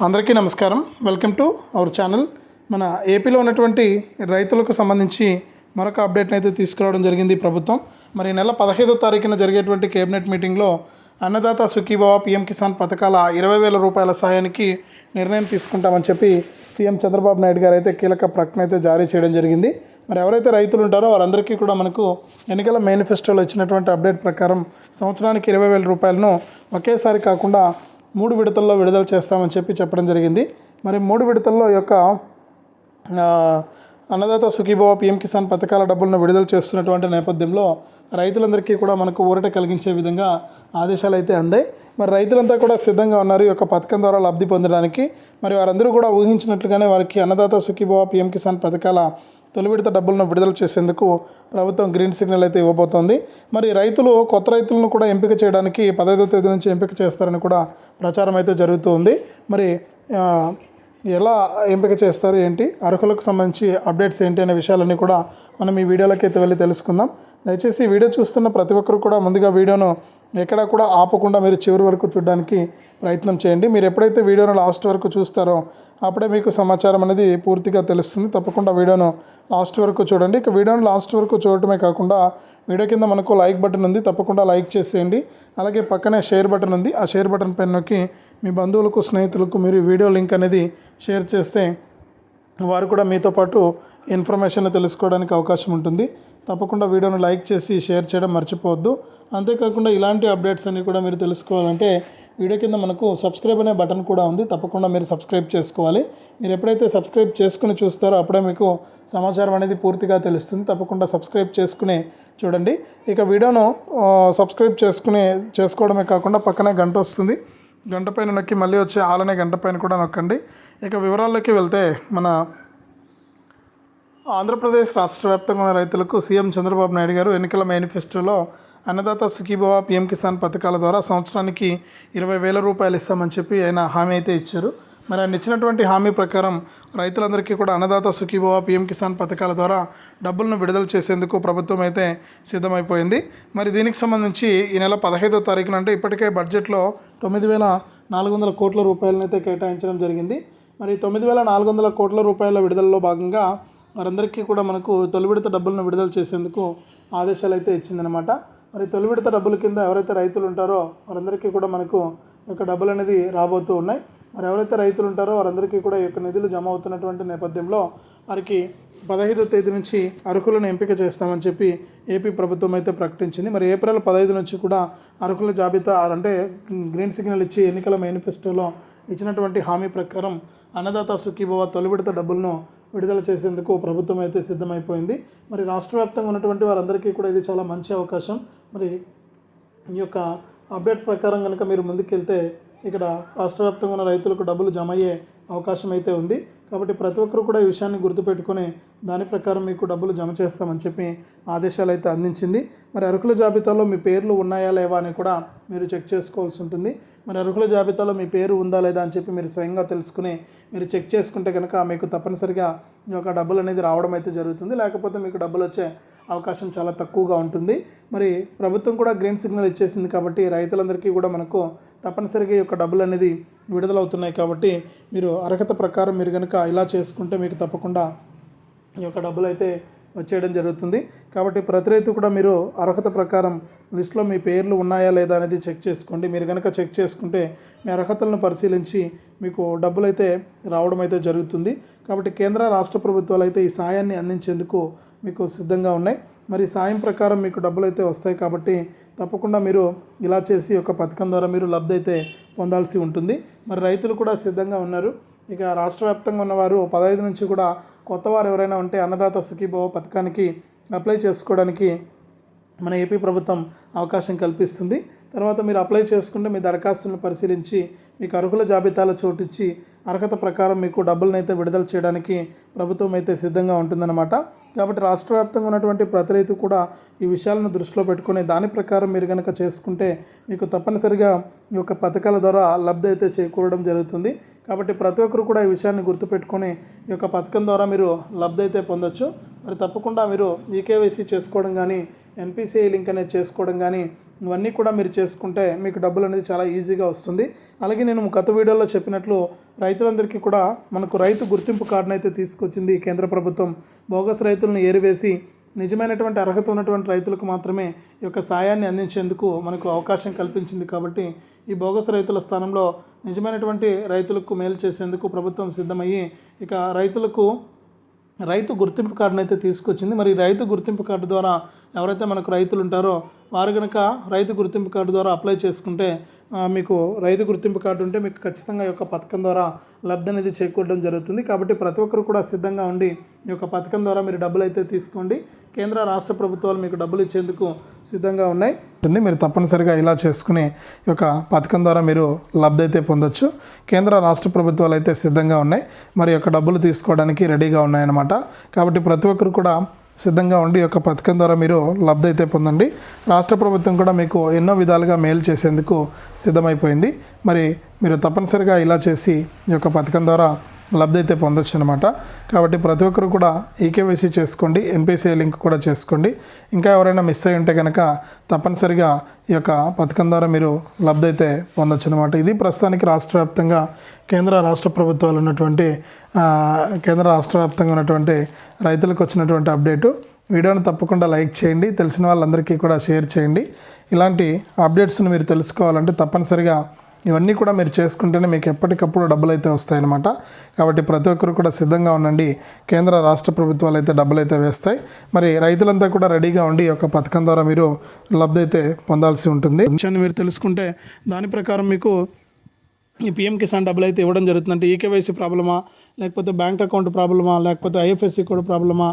అందరికీ నమస్కారం. Welcome to our channel. మన ఏపీలో ఉన్నటువంటి రైతులకు సంబంధించి మరొక అప్డేట్ని అయితే తీసుకురావడం జరిగింది ప్రభుత్వం. మరి ఈ నెల పదహైదో తారీఖున జరిగేటువంటి కేబినెట్ మీటింగ్లో అన్నదాత సుఖీభావ పిఎం కిసాన్ పథకాల ఇరవై వేల రూపాయల సాయానికి నిర్ణయం తీసుకుంటామని చెప్పి సీఎం చంద్రబాబు నాయుడు గారు అయితే కీలక ప్రకటన అయితే జారీ చేయడం జరిగింది. మరి ఎవరైతే రైతులు ఉంటారో వారందరికీ కూడా మనకు ఎన్నికల మేనిఫెస్టోలో ఇచ్చినటువంటి అప్డేట్ ప్రకారం సంవత్సరానికి ఇరవై వేల రూపాయలను ఒకేసారి కాకుండా మూడు విడతల్లో విడుదల చేస్తామని చెప్పి చెప్పడం జరిగింది. మరి మూడు విడతల్లో యొక్క అన్నదాత సుఖీభవ పిఎం కిసాన్ పథకాల డబ్బులను విడుదల చేస్తున్నటువంటి నేపథ్యంలో రైతులందరికీ కూడా మనకు ఊరట కలిగించే విధంగా ఆదేశాలు అయితే అందాయి. మరి రైతులంతా కూడా సిద్ధంగా ఉన్నారు ఈ యొక్క పథకం ద్వారా లబ్ధి పొందడానికి. మరి వారందరూ కూడా ఊహించినట్లుగానే వారికి అన్నదాత సుఖీభవ పిఎం కిసాన్ పథకాల తొలి విడత డబ్బులను విడుదల చేసేందుకు ప్రభుత్వం గ్రీన్ సిగ్నల్ అయితే ఇవ్వబోతోంది. మరి రైతులు కొత్త రైతులను కూడా ఎంపిక చేయడానికి పదహైదో తేదీ నుంచి ఎంపిక చేస్తారని కూడా ప్రచారం అయితే జరుగుతూ ఉంది మరి ఎలా ఎంపిక చేస్తారు ఏంటి? అర్హులకు సంబంధించి అప్డేట్స్ ఏంటి అనే విషయాలన్నీ కూడా మనం ఈ వీడియోలోకి అయితే వెళ్ళి తెలుసుకుందాం. దయచేసి ఈ వీడియో చూస్తున్న ప్రతి ఒక్కరు కూడా ముందుగా వీడియోను ఎక్కడ కూడా ఆపకుండా మీరు చివరి వరకు చూడడానికి ప్రయత్నం చేయండి. మీరు ఎప్పుడైతే వీడియోను లాస్ట్ వరకు చూస్తారో అప్పుడే మీకు సమాచారం అనేది పూర్తిగా తెలుస్తుంది. తప్పకుండా వీడియోను లాస్ట్ వరకు చూడండి. ఇక వీడియోను లాస్ట్ వరకు చూడటమే కాకుండా వీడియో కింద మనకు లైక్ బటన్ ఉంది. తప్పకుండా లైక్ చేసేయండి. అలాగే పక్కనే షేర్ బటన్ ఉంది. ఆ షేర్ బటన్ పైన నొక్కి మీ బంధువులకు స్నేహితులకు మీరు వీడియో లింక్ అనేది షేర్ చేస్తే వారు కూడా మీతో పాటు ఇన్ఫర్మేషన్ తెలుసుకోవడానికి అవకాశం ఉంటుంది. తప్పకుండా వీడియోను లైక్ చేసి షేర్ చేయడం మర్చిపోవద్దు. అంతేకాకుండా ఇలాంటి అప్డేట్స్ అన్ని కూడా మీరు తెలుసుకోవాలంటే వీడియో కింద మనకు సబ్స్క్రైబ్ అనే బటన్ కూడా ఉంది. తప్పకుండా మీరు సబ్స్క్రైబ్ చేసుకోవాలి. మీరు ఎప్పుడైతే సబ్స్క్రైబ్ చేసుకుని చూస్తారో అప్పుడే మీకు సమాచారం అనేది పూర్తిగా తెలుస్తుంది. తప్పకుండా సబ్స్క్రైబ్ చేసుకుని చూడండి. ఇక వీడియోను సబ్స్క్రైబ్ చేసుకుని చేసుకోవడమే కాకుండా పక్కనే గంట వస్తుంది. గంట పైన నొక్కి మళ్ళీ వచ్చే ఆలనే గంట పైన కూడా నొక్కండి. ఇక వివరాల్లోకి వెళ్తే మన ఆంధ్రప్రదేశ్ రాష్ట్ర వ్యాప్తంగా ఉన్న రైతులకు సీఎం చంద్రబాబు నాయుడు గారు ఎన్నికల మేనిఫెస్టోలో అన్నదాత సుఖీభవ పిఎం కిసాన్ పథకాల ద్వారా సంవత్సరానికి ఇరవై వేల రూపాయలు ఇస్తామని చెప్పి ఆయన హామీ అయితే ఇచ్చారు. మరి ఆయన ఇచ్చినటువంటి హామీ ప్రకారం రైతులందరికీ కూడా అన్నదాత సుఖీభవ పిఎం కిసాన్ పథకాల ద్వారా డబ్బులను విడుదల చేసేందుకు ప్రభుత్వం అయితే సిద్ధమైపోయింది. మరి దీనికి సంబంధించి ఈ నెల పదహైదో తారీఖున అంటే ఇప్పటికే బడ్జెట్లో తొమ్మిది వేల నాలుగు వందల కోట్ల రూపాయలను అయితే కేటాయించడం జరిగింది. మరి తొమ్మిది వేల నాలుగు వందల కోట్ల రూపాయల విడుదలలో భాగంగా వారందరికీ కూడా మనకు తొలి విడత డబ్బులను విడుదల చేసేందుకు ఆదేశాలు అయితే ఇచ్చిందనమాట మరి తొలి విడత డబ్బుల కింద ఎవరైతే రైతులు ఉంటారో వారందరికీ కూడా మనకు యొక్క డబ్బులు అనేది రాబోతూ ఉన్నాయి. మరి ఎవరైతే రైతులు ఉంటారో వారందరికీ కూడా ఈ యొక్క నిధులు జమ అవుతున్నటువంటి నేపథ్యంలో వారికి పదహైదో తేదీ నుంచి అర్హులను ఎంపిక చేస్తామని చెప్పి ఏపీ ప్రభుత్వం అయితే ప్రకటించింది. మరి ఏప్రిల్ పదహైదు నుంచి కూడా అర్హుల జాబితా అంటే గ్రీన్ సిగ్నల్ ఇచ్చి ఎన్నికల మేనిఫెస్టోలో ఇచ్చినటువంటి హామీ ప్రకారం అన్నదాత సుఖీభవ తొలి విడత డబ్బులను విడుదల చేసేందుకు ప్రభుత్వం అయితే సిద్ధమైపోయింది. మరి రాష్ట్ర వ్యాప్తంగా ఉన్నటువంటి వారందరికీ కూడా ఇది చాలా మంచి అవకాశం. మరి ఈ యొక్క అప్డేట్ ప్రకారం కనుక మీరు ముందుకెళ్తే ఇక్కడ రాష్ట్ర వ్యాప్తంగా ఉన్న రైతులకు డబ్బులు జమ అయ్యే అవకాశం అయితే ఉంది. కాబట్టి ప్రతి ఒక్కరు కూడా ఈ విషయాన్ని గుర్తుపెట్టుకొని దాని ప్రకారం మీకు డబ్బులు జమ చేస్తామని చెప్పి ఆదేశాలు అయితే అందించింది. మరి అర్హుల జాబితాలో మీ పేర్లు ఉన్నాయా లేవా అని కూడా మీరు చెక్ చేసుకోవాల్సి ఉంటుంది. మరి అర్హుల జాబితాలో మీ పేరు ఉందా లేదా అని చెప్పి మీరు స్వయంగా తెలుసుకుని మీరు చెక్ చేసుకుంటే కనుక మీకు తప్పనిసరిగా మీ యొక్క డబ్బులు అనేది రావడం అయితే జరుగుతుంది. లేకపోతే మీకు డబ్బులు వచ్చే అవకాశం చాలా తక్కువగా ఉంటుంది. మరి ప్రభుత్వం కూడా గ్రీన్ సిగ్నల్ ఇచ్చేసింది కాబట్టి రైతులందరికీ కూడా మనకు తప్పనిసరిగా ఈ యొక్క డబ్బులు అనేది విడుదలవుతున్నాయి కాబట్టి మీరు అర్హత ప్రకారం మీరు కనుక ఇలా చేసుకుంటే మీకు తప్పకుండా ఈ యొక్క డబ్బులు అయితే వచ్చేయడం జరుగుతుంది. కాబట్టి ప్రతి రైతు కూడా మీరు అర్హత ప్రకారం లిస్టులో మీ పేర్లు ఉన్నాయా లేదా అనేది చెక్ చేసుకోండి. మీరు కనుక చెక్ చేసుకుంటే మీ అర్హతలను పరిశీలించి మీకు డబ్బులు అయితే రావడం అయితే జరుగుతుంది. కాబట్టి కేంద్ర రాష్ట్ర ప్రభుత్వాలు అయితే ఈ సాయాన్ని అందించేందుకు మీకు సిద్ధంగా ఉన్నాయి. మరి సాయం ప్రకారం మీకు డబ్బులు అయితే వస్తాయి కాబట్టి తప్పకుండా మీరు ఇలా చేసి ఒక పథకం ద్వారా మీరు లబ్ధి అయితే పొందాల్సి ఉంటుంది. మరి రైతులు కూడా సిద్ధంగా ఉన్నారు. ఇక రాష్ట్ర వ్యాప్తంగా ఉన్నవారు పదహైదు నుంచి కూడా కొత్తవారు ఎవరైనా ఉంటే అన్నదాత సుఖీభవ పథకానికి అప్లై చేసుకోవడానికి మన ఏపీ ప్రభుత్వం అవకాశం కల్పిస్తుంది. తర్వాత మీరు అప్లై చేసుకుంటే మీ దరఖాస్తులను పరిశీలించి మీకు అర్హుల జాబితాలో చోటిచ్చి అర్హత ప్రకారం మీకు డబ్బులను అయితే విడుదల చేయడానికి ప్రభుత్వం అయితే సిద్ధంగా ఉంటుందన్నమాట. కాబట్టి రాష్ట్ర వ్యాప్తంగా ఉన్నటువంటి ప్రతి రైతు కూడా ఈ విషయాలను దృష్టిలో పెట్టుకుని దాని ప్రకారం మీరు కనుక చేసుకుంటే మీకు తప్పనిసరిగా ఈ యొక్క పథకాల ద్వారా లబ్ధి అయితే చేకూరడం జరుగుతుంది. కాబట్టి ప్రతి ఒక్కరు కూడా ఈ విషయాన్ని గుర్తుపెట్టుకొని ఈ యొక్క పథకం ద్వారా మీరు లబ్ధి అయితే పొందొచ్చు. మరి తప్పకుండా మీరు ఈకేవైసీ చేసుకోవడం కానీ ఎన్పిసిఐ లింక్ అనేది చేసుకోవడం కానీ ఇవన్నీ కూడా మీరు చేసుకుంటే మీకు డబ్బులు అనేది చాలా ఈజీగా వస్తుంది. అలాగే నేను గత వీడియోలో చెప్పినట్లు రైతులందరికీ కూడా మనకు రైతు గుర్తింపు కార్డును అయితే తీసుకొచ్చింది కేంద్ర ప్రభుత్వం. బోగస్ రైతులను ఏరివేసి నిజమైనటువంటి అర్హత ఉన్నటువంటి రైతులకు మాత్రమే ఈ యొక్క సాయాన్ని అందించేందుకు మనకు అవకాశం కల్పించింది కాబట్టి ఈ బోగస్ రైతుల స్థానంలో నిజమైనటువంటి రైతులకు మేలు చేసేందుకు ప్రభుత్వం సిద్ధమయ్యి ఇక రైతులకు రైతు గుర్తింపు కార్డును అయితే తీసుకొచ్చింది. మరి రైతు గుర్తింపు కార్డు ద్వారా ఎవరైతే మనకు రైతులు ఉంటారో వారు కనుక రైతు గుర్తింపు కార్డు ద్వారా అప్లై చేసుకుంటే మీకు రైతు గుర్తింపు కార్డు ఉంటే మీకు ఖచ్చితంగా ఈ యొక్క పథకం ద్వారా లబ్ధి అనేది చేకూరడం జరుగుతుంది. కాబట్టి ప్రతి ఒక్కరు కూడా సిద్ధంగా ఉండి ఈ యొక్క పథకం ద్వారా మీరు డబ్బులు అయితే తీసుకోండి. కేంద్ర రాష్ట్ర ప్రభుత్వాలు మీకు డబ్బులు ఇచ్చేందుకు సిద్ధంగా ఉన్నాయి. ఉంటుంది. మీరు తప్పనిసరిగా ఇలా చేసుకుని ఈ యొక్క పథకం ద్వారా మీరు లబ్ధి అయితే పొందొచ్చు. కేంద్ర రాష్ట్ర ప్రభుత్వాలు అయితే సిద్ధంగా ఉన్నాయి. మరి యొక్క డబ్బులు తీసుకోవడానికి రెడీగా ఉన్నాయన్నమాట. కాబట్టి ప్రతి ఒక్కరు కూడా సిద్ధంగా ఉండి యొక్క పథకం ద్వారా మీరు లబ్ధి అయితే పొందండి. రాష్ట్ర ప్రభుత్వం కూడా మీకు ఎన్నో విధాలుగా మేలు చేసేందుకు సిద్ధమైపోయింది. మరి మీరు తప్పనిసరిగా ఇలా చేసి ఈ యొక్క పథకం ద్వారా లబ్ధి అయితే పొందొచ్చు అనమాట కాబట్టి ప్రతి ఒక్కరు కూడా ఈకేవైసీ చేసుకోండి ఎన్పిసిఐ లింక్ కూడా చేసుకోండి. ఇంకా ఎవరైనా మిస్ అయి ఉంటే కనుక తప్పనిసరిగా ఈ యొక్క పథకం ద్వారా మీరు లబ్ధి అయితే పొందొచ్చు అనమాట ఇది ప్రస్తుతానికి రాష్ట్ర వ్యాప్తంగా కేంద్ర రాష్ట్ర ప్రభుత్వాలు ఉన్నటువంటి కేంద్ర రాష్ట్ర వ్యాప్తంగా ఉన్నటువంటి రైతులకు వచ్చినటువంటి అప్డేటు. వీడియోని తప్పకుండా లైక్ చేయండి తెలిసిన వాళ్ళందరికీ కూడా షేర్ చేయండి. ఇలాంటి అప్డేట్స్ని మీరు తెలుసుకోవాలంటే తప్పనిసరిగా ఇవన్నీ కూడా మీరు చేసుకుంటేనే మీకు ఎప్పటికప్పుడు డబ్బులు అయితే వస్తాయన్నమాట. కాబట్టి ప్రతి ఒక్కరు కూడా సిద్ధంగా ఉండండి. కేంద్ర రాష్ట్ర ప్రభుత్వాలు అయితే డబ్బులు అయితే వేస్తాయి. మరి రైతులంతా కూడా రెడీగా ఉండి ఒక పథకం ద్వారా మీరు లబ్ధి అయితే పొందాల్సి ఉంటుంది. విషయాన్ని మీరు తెలుసుకుంటే దాని ప్రకారం మీకు ఈ పిఎం కిసాన్ డబ్బులు అయితే ఇవ్వడం జరుగుతుంది అంటే ఈకేవైసీ ప్రాబ్లమా లేకపోతే బ్యాంక్ అకౌంట్ ప్రాబ్లమా లేకపోతే ఐఎఫ్ఎస్సి కోడ్ ప్రాబ్లమా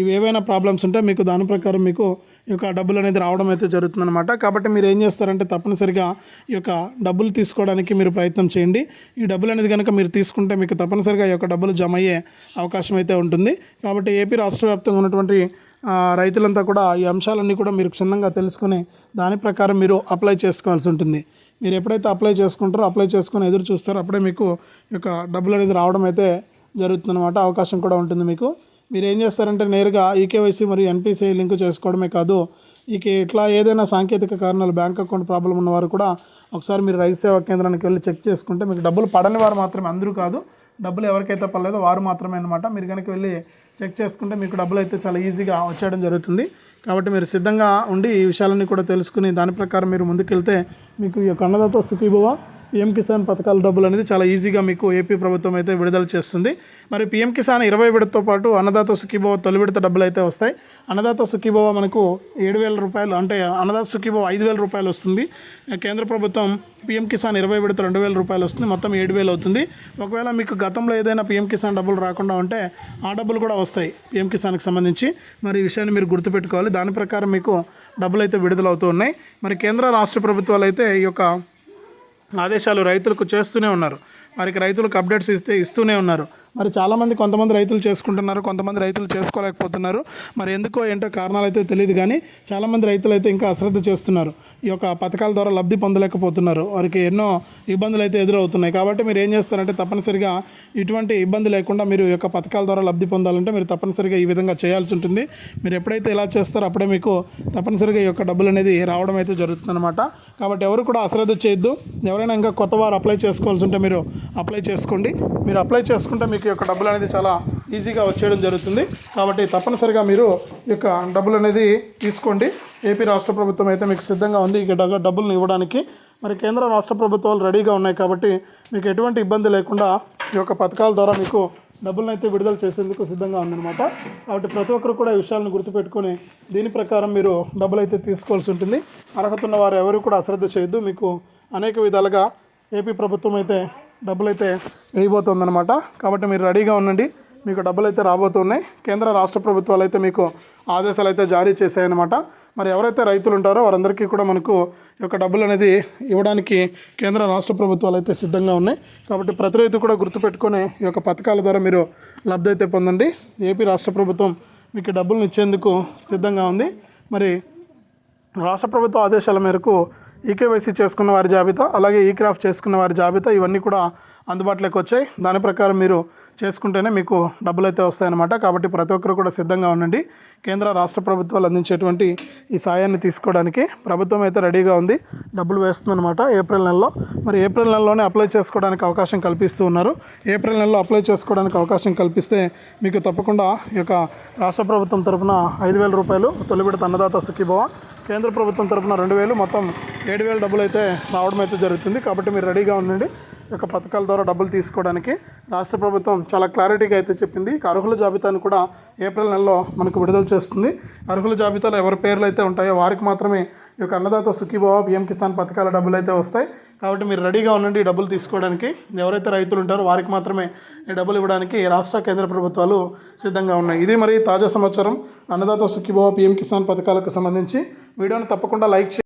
ఇవి ఏవైనా ప్రాబ్లమ్స్ ఉంటే మీకు దాని ప్రకారం మీకు యొక్క డబ్బులు అనేది రావడం అయితే జరుగుతుందన్నమాట. కాబట్టి మీరు ఏం చేస్తారంటే తప్పనిసరిగా ఈ యొక్క డబ్బులు తీసుకోవడానికి మీరు ప్రయత్నం చేయండి. ఈ డబ్బులు అనేది కనుక మీరు తీసుకుంటే మీకు తప్పనిసరిగా ఈ యొక్క డబ్బులు జమ అయ్యే అవకాశం అయితే ఉంటుంది. కాబట్టి ఏపీ రాష్ట్ర వ్యాప్తంగా ఉన్నటువంటి రైతులంతా కూడా ఈ అంశాలన్నీ కూడా మీరు క్షుణ్ణంగా తెలుసుకుని దాని ప్రకారం మీరు అప్లై చేసుకోవాల్సి ఉంటుంది. మీరు ఎప్పుడైతే అప్లై చేసుకుంటారో అప్లై చేసుకుని ఎదురు చూస్తారో అప్పుడే మీకు ఈ యొక్క డబ్బులు అనేది రావడం అయితే జరుగుతుందన్నమాట. అవకాశం కూడా ఉంటుంది మీకు. మీరు ఏం చేస్తారంటే నేరుగా ఈకేవైసీ మరియు ఎన్పిసిఐ లింక్ చేసుకోవడమే కాదు ఇక ఇట్లా ఏదైనా సాంకేతిక కారణాలు బ్యాంక్ అకౌంట్ ప్రాబ్లం ఉన్నవారు కూడా ఒకసారి మీరు రైతు సేవా కేంద్రానికి వెళ్ళి చెక్ చేసుకుంటే మీకు డబ్బులు పడని వారు మాత్రమే అందరూ కాదు డబ్బులు ఎవరికైతే పడలేదో వారు మాత్రమే అనమాట మీరు కనుక వెళ్ళి చెక్ చేసుకుంటే మీకు డబ్బులు అయితే చాలా ఈజీగా వచ్చేయడం జరుగుతుంది. కాబట్టి మీరు సిద్ధంగా ఉండి ఈ విషయాలన్నీ కూడా తెలుసుకుని దాని ప్రకారం మీరు ముందుకెళ్తే మీకు ఈ యొక్క అన్నదాత సుఖీభవ. పిఎం కిసాన్ పథకాల డబ్బులు అనేది చాలా ఈజీగా మీకు ఏపీ ప్రభుత్వం అయితే విడుదల చేస్తుంది. మరి పిఎం కిసాన్ ఇరవై విడతతో పాటు అన్నదాత సుఖీభవ తొలి విడత డబ్బులు అయితే వస్తాయి. అన్నదాత సుఖీభవ మనకు ఏడు వేల రూపాయలు అంటే అన్నదాత సుఖీభవ ఐదు వేల రూపాయలు వస్తుంది. కేంద్ర ప్రభుత్వం పిఎం కిసాన్ ఇరవై విడత రెండు వేల రూపాయలు వస్తుంది. మొత్తం ఏడు వేలు అవుతుంది. ఒకవేళ మీకు గతంలో ఏదైనా పిఎం కిసాన్ డబ్బులు రాకుండా ఉంటే ఆ డబ్బులు కూడా వస్తాయి పిఎం కిసాన్కి సంబంధించి. మరి ఈ విషయాన్ని మీరు గుర్తుపెట్టుకోవాలి. దాని ప్రకారం మీకు డబ్బులు అయితే విడుదలవుతూ ఉన్నాయి. మరి కేంద్ర రాష్ట్ర ప్రభుత్వాలు అయితే ఈ యొక్క ఆదేశాలు రైతులకు చేస్తూనే ఉన్నారు. వారికి రైతులకు అప్డేట్స్ ఇస్తే ఇస్తూనే ఉన్నారు. మరి చాలామంది కొంతమంది రైతులు చేసుకుంటున్నారు కొంతమంది రైతులు చేసుకోలేకపోతున్నారు. మరి ఎందుకో ఏంటో కారణాలు అయితే తెలియదు కానీ చాలామంది రైతులు అయితే ఇంకా అశ్రద్ధ చేస్తున్నారు. ఈ యొక్క పథకాల ద్వారా లబ్ధి పొందలేకపోతున్నారు. వారికి ఎన్నో ఇబ్బందులు అయితే ఎదురవుతున్నాయి. కాబట్టి మీరు ఏం చేస్తారంటే తప్పనిసరిగా ఇటువంటి ఇబ్బంది లేకుండా మీరు ఈ యొక్క పథకాల ద్వారా లబ్ధి పొందాలంటే మీరు తప్పనిసరిగా ఈ విధంగా చేయాల్సి ఉంటుంది. మీరు ఎప్పుడైతే ఇలా చేస్తారో అప్పుడే మీకు తప్పనిసరిగా ఈ యొక్క డబ్బులు అనేది రావడం అయితే జరుగుతుందన్నమాట. కాబట్టి ఎవరు కూడా అశ్రద్ధ చేయొద్దు. ఎవరైనా ఇంకా కొత్త వారు అప్లై చేసుకోవాల్సి ఉంటే మీరు అప్లై చేసుకోండి. మీరు అప్లై చేసుకుంటే మీకు ఈ యొక్క డబ్బులు అనేది చాలా ఈజీగా వచ్చేయడం జరుగుతుంది. కాబట్టి తప్పనిసరిగా మీరు ఈ యొక్క డబ్బులు అనేది తీసుకోండి. ఏపీ రాష్ట్ర ప్రభుత్వం అయితే మీకు సిద్ధంగా ఉంది ఈ డబ్బులను ఇవ్వడానికి. మరి కేంద్ర రాష్ట్ర ప్రభుత్వాలు రెడీగా ఉన్నాయి కాబట్టి మీకు ఎటువంటి ఇబ్బంది లేకుండా ఈ యొక్క పథకాల ద్వారా మీకు డబ్బులను అయితే విడుదల చేసేందుకు సిద్ధంగా ఉందన్నమాట. కాబట్టి ప్రతి ఒక్కరు కూడా ఈ విషయాలను గుర్తుపెట్టుకొని దీని ప్రకారం మీరు డబ్బులు అయితే తీసుకోవాల్సి ఉంటుంది. అర్హత ఉన్న వారు ఎవరు కూడా అశ్రద్ధ చేయొద్దు. మీకు అనేక విధాలుగా ఏపీ ప్రభుత్వం అయితే డబ్బులు అయితే వేయబోతుందన్నమాట. కాబట్టి మీరు రెడీగా ఉండండి. మీకు డబ్బులు అయితే రాబోతున్నాయి. కేంద్ర రాష్ట్ర ప్రభుత్వాలు అయితే మీకు ఆదేశాలు అయితే జారీ చేశాయన్నమాట. మరి ఎవరైతే రైతులు ఉంటారో వారందరికీ కూడా మనకు యొక్క డబ్బులు అనేది ఇవ్వడానికి కేంద్ర రాష్ట్ర ప్రభుత్వాలు అయితే సిద్ధంగా ఉన్నాయి. కాబట్టి ప్రతి రైతు కూడా గుర్తుపెట్టుకొని ఈ యొక్క పథకాల ద్వారా మీరు లబ్ధి అయితే పొందండి. ఏపీ రాష్ట్ర ప్రభుత్వం మీకు డబ్బులను ఇచ్చేందుకు సిద్ధంగా ఉంది. మరి రాష్ట్ర ప్రభుత్వ ఆదేశాల మేరకు ఈకేవైసీ చేసుకున్న వారి జాబితా అలాగే ఈ క్రాఫ్ట్ చేసుకున్న వారి జాబితా ఇవన్నీ కూడా అందుబాటులోకి వచ్చాయి. దాని ప్రకారం మీరు చేసుకుంటేనే మీకు డబ్బులు అయితే వస్తాయన్నమాట. కాబట్టి ప్రతి ఒక్కరు కూడా సిద్ధంగా ఉండండి. కేంద్ర రాష్ట్ర ప్రభుత్వాలు అందించేటువంటి ఈ సాయాన్ని తీసుకోవడానికి ప్రభుత్వం అయితే రెడీగా ఉంది. డబ్బులు వేస్తుందన్నమాట ఏప్రిల్ నెలలో. మరి ఏప్రిల్ నెలలోనే అప్లై చేసుకోవడానికి అవకాశం కల్పిస్తూ ఉన్నారు. ఏప్రిల్ నెలలో అప్లై చేసుకోవడానికి అవకాశం కల్పిస్తే మీకు తప్పకుండా ఈ యొక్క రాష్ట్ర ప్రభుత్వం తరపున ఐదు వేల రూపాయలు తొలిబిడత అన్నదాత సుఖీభవ. కేంద్ర ప్రభుత్వం తరపున రెండు వేలు మొత్తం ఏడు వేల డబ్బులు అయితే రావడం అయితే జరుగుతుంది. కాబట్టి మీరు రెడీగా ఉండండి. యొక్క పథకాల ద్వారా డబ్బులు తీసుకోవడానికి రాష్ట్ర ప్రభుత్వం చాలా క్లారిటీగా అయితే చెప్పింది. అర్హుల జాబితాను కూడా ఏప్రిల్ నెలలో మనకు విడుదల చేస్తుంది. అర్హుల జాబితాలో ఎవరి పేర్లు అయితే ఉంటాయో వారికి మాత్రమే ఈ యొక్క అన్నదాత సుఖీభావ పిఎం కిసాన్ పథకాల డబ్బులు అయితే వస్తాయి. కాబట్టి మీరు రెడీగా ఉండండి ఈ డబ్బులు తీసుకోవడానికి. ఎవరైతే రైతులు ఉంటారో వారికి మాత్రమే ఈ డబ్బులు ఇవ్వడానికి రాష్ట్ర కేంద్ర ప్రభుత్వాలు సిద్ధంగా ఉన్నాయి. ఇది మరి తాజా సమాచారం. అన్నదాత సుఖీభావ పిఎం కిసాన్ పథకాలకు సంబంధించి వీడియోని తప్పకుండా లైక్ చేయండి.